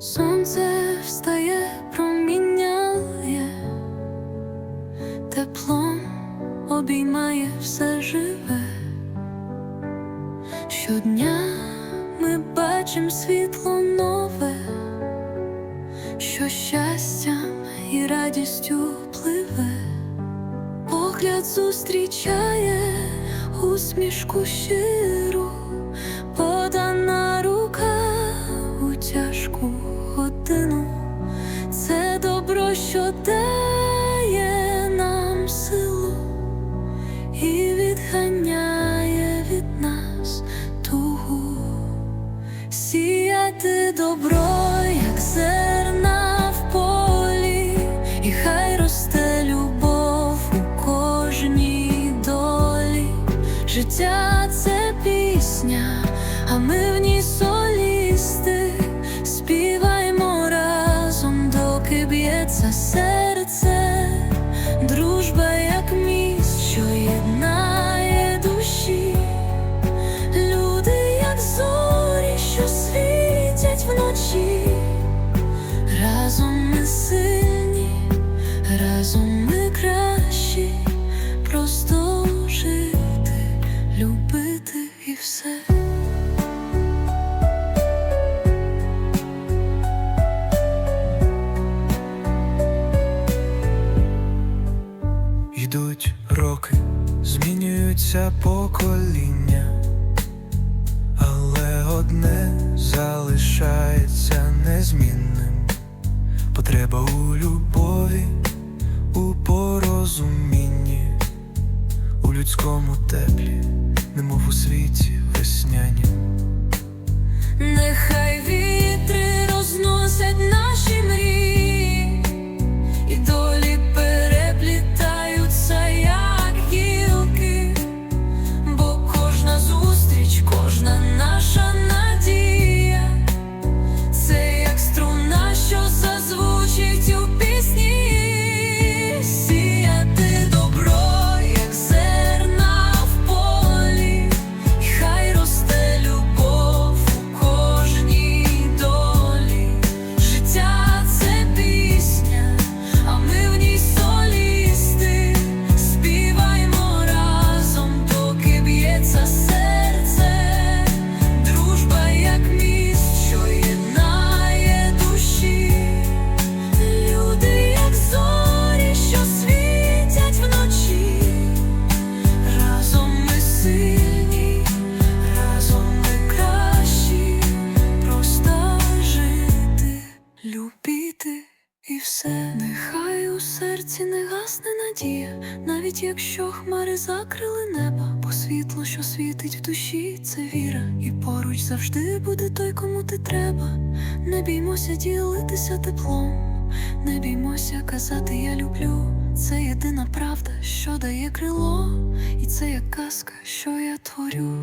сонце встає, проміняє, теплом обіймає все живе. Щодня ми бачимо світло нове, що щастям і радістю пливе, погляд зустрічає усмішку щиру, Життя це пісня, а ми в ній солісти, змінюються покоління, але одне залишається незмінним. Потреба у любові, у порозумінні, у людському теплі, немов у світі весняні. Нехай у серці не гасне надія, навіть якщо хмари закрили неба, бо світло, що світить в душі, це віра, і поруч завжди буде той, кому ти треба. Не біймося ділитися теплом. Не біймося казати я люблю. Це єдина правда, що дає крило, і це як казка, що я творю.